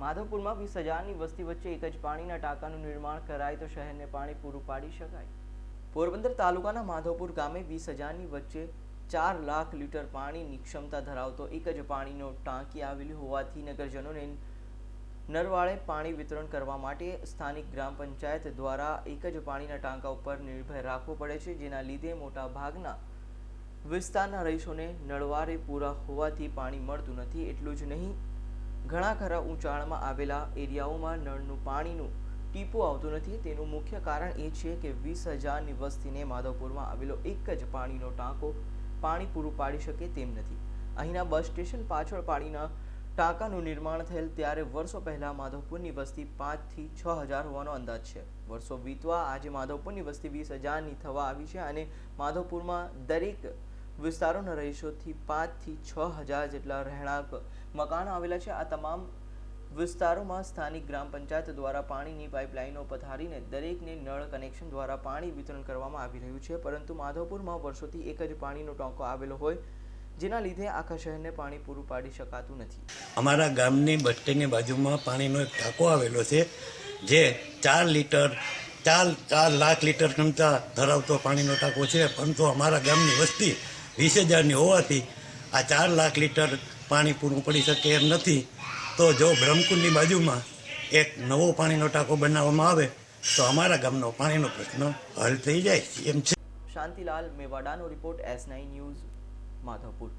માધવપુરમાં વીસ હજારની વસ્તી વચ્ચે એક જ પાણીના ટાંકાનું નિર્માણ કરાય તો શહેરને પાણી પૂરું પાડી શકાય. પોરબંદર તાલુકાના માધવપુર ગામે વીસ હજારની વચ્ચે ચાર લાખ લીટર પાણીની ક્ષમતા ધરાવતો એક જ પાણીનો ટાંકી આવેલી હોવાથી નગરજનોને નરવાળે પાણી વિતરણ કરવા માટે સ્થાનિક ગ્રામ પંચાયત દ્વારા એક જ પાણીના ટાંકા ઉપર નિર્ભર રાખવો પડે છે, જેના લીધે મોટા ભાગના વિસ્તારના રહીશોને નળવારે પૂરા હોવાથી પાણી મળતું નથી. એટલું જ નહીં ઘણા ખરા ઊંચાણમાં આવેલા એરિયાઓમાં નળનું પાણીનું ટીપું આવતું નથી. તેનું મુખ્ય કારણ એ છે કે વીસ હજારની વસ્તીને માધવપુરમાં આવેલો એક જ પાણીનો ટાંકો પાણી પૂરું પાડી શકે તેમ નથી. અહીંના બસ સ્ટેશન પાછળ પાણીના ટાંકાનું નિર્માણ થયેલ ત્યારે વર્ષો પહેલાં માધવપુરની વસ્તી પાંચથી છ હજાર હોવાનો અંદાજ છે. વર્ષો વીતવા આજે માધવપુરની વસ્તી વીસ હજારની થવા આવી છે અને માધવપુરમાં દરેક વિસ્તારોના રહીશોથી પાંચથી છ હજાર જેટલા રહેણાંક મકાનો આવેલા છે. આ તમામ વિસ્તારોમાં સ્થાનિક ગ્રામ પંચાયત દ્વારા પાણીની પાઇપલાઇનો પથારીને દરેકને નળ કનેક્શન દ્વારા પાણી વિતરણ કરવામાં આવી રહ્યું છે. પરંતુ માધવપુરમાં વર્ષોથી એક જ પાણીનો ટાંકો આવેલો હોય, જેના લીધે આખા શહેરને પાણી પૂરું પાડી શકાતું નથી. અમારા ગામની બસ બાજુમાં પાણીનો એક ટાંકો આવેલો છે, જે ચાર લીટર, ચાર ચાર લાખ લીટર ક્ષમતા ધરાવતો પાણીનો ટાંકો છે. પરંતુ અમારા ગામની વસ્તી વીસ હજારની હોવાથી આ ચાર લાખ લીટર પાણી પૂરું પડી શકે એમ નથી. તો જો બ્રહ્મકુંડની બાજુમાં એક નવો પાણીનો ટાંકો બનાવવામાં આવે, તો અમારા ગામનો પાણીનો પ્રશ્ન હલ થઈ જાય એમ છે. Shantilal મેવાડાનો report S nine news, Madhavpur.